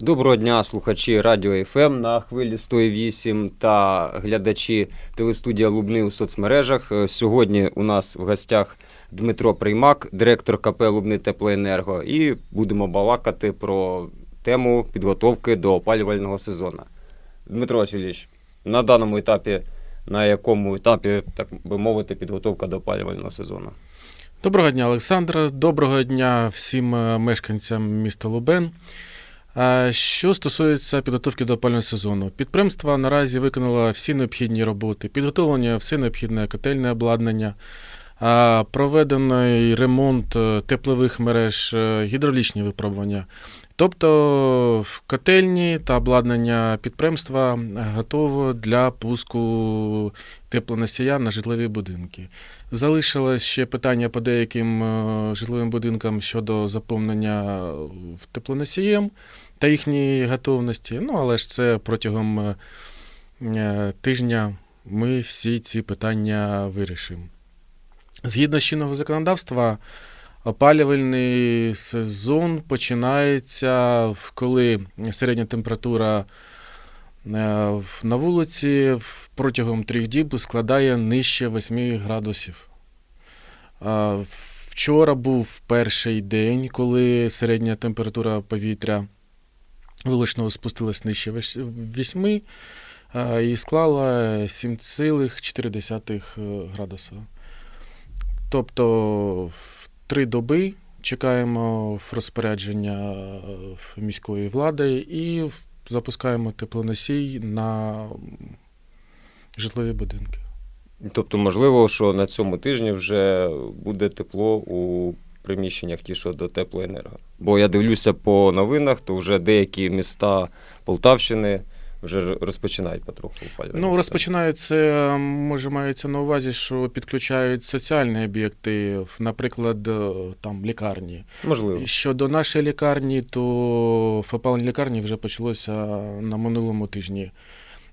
Доброго дня, слухачі Радіо ФМ на хвилі 108 та глядачі телестудія Лубни у соцмережах. Е, Сьогодні у нас в гостях Дмитро Приймак, директор КП Лубни Теплоенерго, і будемо балакати про тему підготовки до опалювального сезону. Дмитро Васильович, на даному етапі, на якому етапі, так би мовити, підготовка до опалювального сезону? Доброго дня, Олександр. Доброго дня всім е, мешканцям міста Лубен. Що стосується підготовки до опалювального сезону, підприємство наразі виконало всі необхідні роботи, підготовлення все необхідне котельне обладнання, проведений ремонт е, теплових мереж, е, гідравлічні випробування. Тобто в котельні та обладнання підприємства готово для пуску теплоносія на житлові будинки. Залишилось ще питання по деяким е, житловим будинкам щодо заповнення теплоносієм та їхньої готовності. Ну, але ж це протягом е, е, тижня ми всі ці питання вирішимо. Згідно з чинного законодавства, опалювальний сезон починається, коли середня температура е, на вулиці протягом трьох діб складає нижче 8 градусів. Вчора був перший день, коли середня температура повітря вуличного спустилась нижче 8 і склала 7,4 градуса. Тобто в три доби чекаємо в розпорядження е, міської влади і запускаємо теплоносій на житлові будинки. Тобто, можливо, що на цьому тижні вже буде тепло у приміщеннях ті, що до теплоенерго. Бо я дивлюся по новинах, то вже деякі міста Полтавщини вже розпочинають потроху опалювальний Ну, розпочинають це, може, мається на увазі, що підключають соціальні об'єкти, наприклад, е, там лікарні. Можливо. Щодо нашої лікарні, то в опаленні лікарні вже почалося на минулому тижні.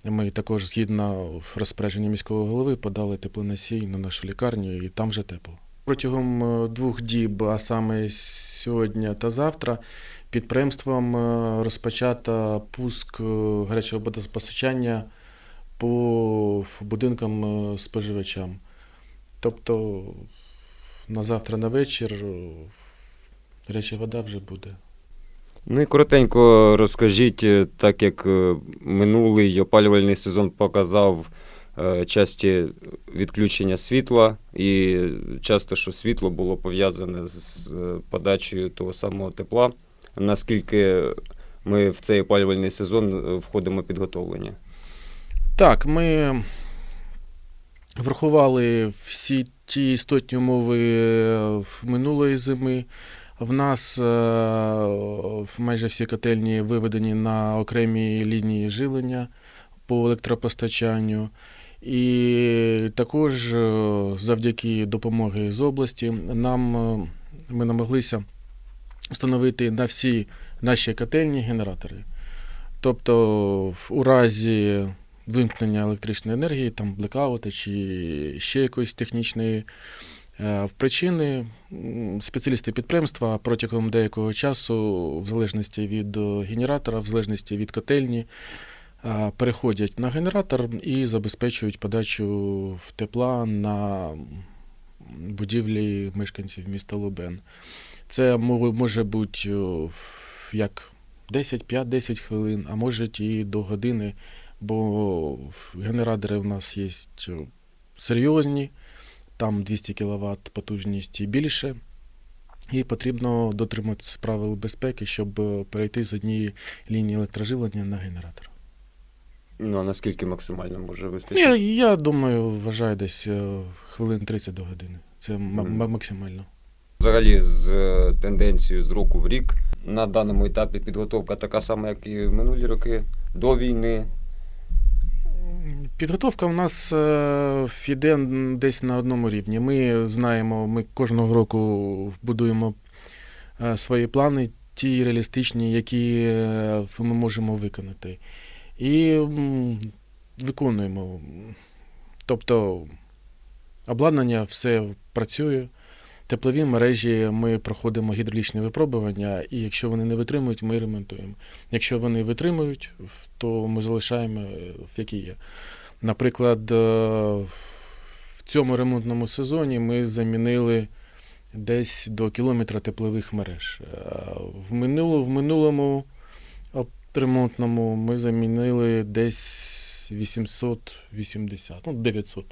Ми також, згідно розпорядження міського голови, подали теплоносій на нашу лікарню, і там вже тепло. Протягом е, двох діб, а саме сьогодні та завтра, підприємством е, розпочато пуск е, гарячого водопостачання по будинкам споживачам. Тобто на завтра на вечір гаряча вода вже буде. Ну і коротенько розкажіть, так як минулий опалювальний сезон показав часті відключення світла, і часто, що світло було пов'язане з е, подачею того самого тепла. Наскільки ми в цей опалювальний сезон е, входимо підготовлені? Так, ми врахували всі ті істотні умови е, минулої зими. В нас е, майже всі котельні виведені на окремі лінії живлення по електропостачанню. І також е, завдяки допомоги з області нам е, ми намоглися встановити на всі наші котельні генератори. Тобто, у разі вимкнення електричної енергії, там блекаути чи ще якоїсь технічної е, причини, спеціалісти підприємства протягом деякого часу, в залежності від генератора, в залежності від котельні, переходять на генератор і забезпечують подачу тепла на будівлі мешканців міста Лубен. Це може бути е, як 10, 5-10 хвилин, а може і до години, бо генератори в нас є серйозні, там 200 кВт потужність і більше. І потрібно дотриматися правил безпеки, щоб е, перейти з однієї лінії електроживлення на генератор. Ну, а наскільки максимально може Я, вистачити? я думаю, вважаю десь е, хвилин 30 до години. Це м- Мгм. м- максимально. Взагалі, з е, тенденцією з року в рік на даному етапі підготовка така сама, як і в минулі роки, до війни. Підготовка у нас е, йде десь на одному рівні. Ми знаємо, ми кожного року будуємо е, свої плани, ті реалістичні, які е, ми можемо виконати. І виконуємо. Тобто обладнання все працює, теплові мережі ми проходимо гідравлічне випробування, і якщо вони не витримують, ми ремонтуємо. Якщо вони витримують, то ми залишаємо е, в які є. Наприклад, е, в цьому ремонтному сезоні ми замінили десь до кілометра теплових мереж. Е, В, минуло, в минулому ремонтному ми замінили десь 880, ну 900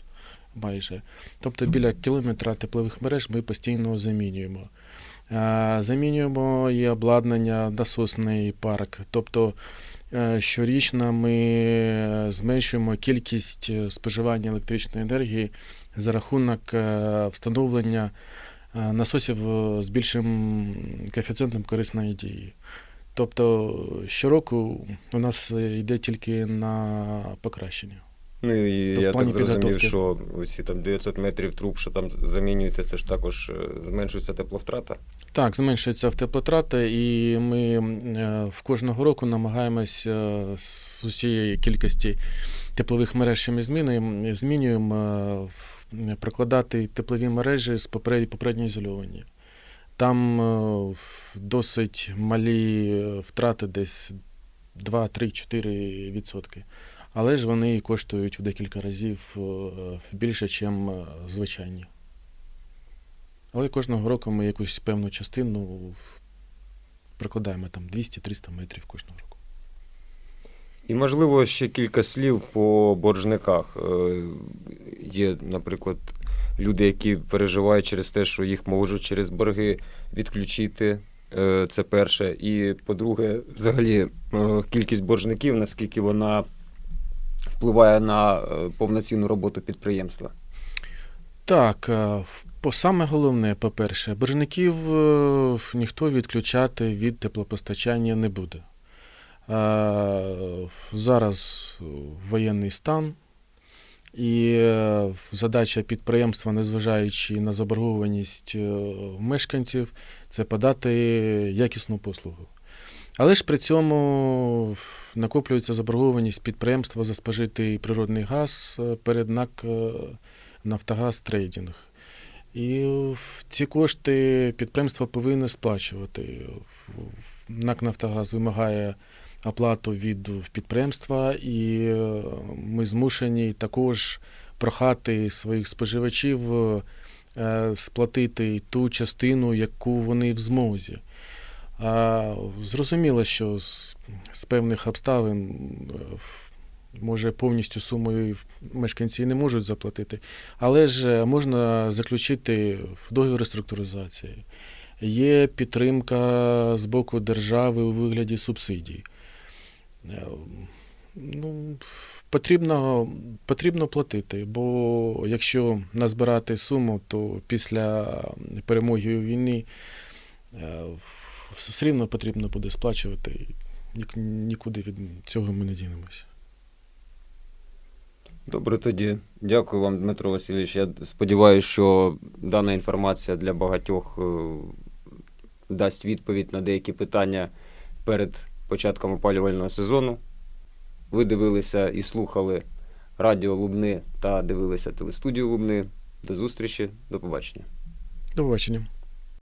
майже. Тобто біля кілометра теплових мереж ми постійно замінюємо. Е, Замінюємо і обладнання, насосний парк. Тобто е, щорічно ми зменшуємо кількість е, споживання електричної енергії за рахунок встановлення насосів з більшим коефіцієнтом корисної дії. Тобто щороку у нас е, йде тільки на покращення. Ну і То я так зрозумів, підготовки. що усі там 900 метрів труб, що там замінюєте, це ж також е, зменшується тепловтрата. Так, зменшується автоплатрата, і ми е, в кожного року намагаємось е, з усієї кількості теплових мереж, що ми змінюємо, змінюємо прокладати теплові мережі з поперед- попередньо ізольовані. Там е, досить малі е, втрати, десь 2, 3, 4 відсотки. Але ж вони коштують в декілька разів е, більше, ніж звичайні. Але кожного року ми якусь певну частину прикладаємо там 200-300 метрів кожного року. І, можливо, ще кілька слів по боржниках. Є, наприклад, люди, які переживають через те, що їх можуть через борги відключити. Е, Це перше. І по-друге, взагалі, е, кількість боржників, наскільки вона впливає на е, повноцінну роботу підприємства. Так, по саме головне, по-перше, боржників ніхто відключати від теплопостачання не буде. Зараз воєнний стан, і е, задача підприємства, незважаючи на заборгованість е, мешканців, це подати якісну послугу. Але ж при цьому накоплюється заборгованість підприємства за спожитий природний газ е, перед НАК Нафтогаз Трейдинг. І ці кошти підприємство повинно сплачувати. НАК Нафтогаз вимагає оплату від підприємства, і е, ми змушені також прохати своїх споживачів е, сплатити ту частину, яку вони в змозі. А зрозуміло, що з, певних обставин е, може повністю сумою мешканці не можуть заплатити, але ж е, можна заключити в договір реструктуризації. Є підтримка з боку держави у вигляді субсидій. Е, Ну, потрібно, потрібно платити, бо якщо назбирати суму, то після перемоги у війні е, все рівно потрібно буде сплачувати. Ні- Нікуди від цього ми не дінемося. Добре, тоді дякую вам, Дмитро Васильович. Я сподіваюся, що дана інформація для багатьох е, дасть відповідь на деякі питання перед початком опалювального сезону. Ви дивилися і слухали Радіо Лубни та дивилися телестудію Лубни. До зустрічі, до побачення. До побачення.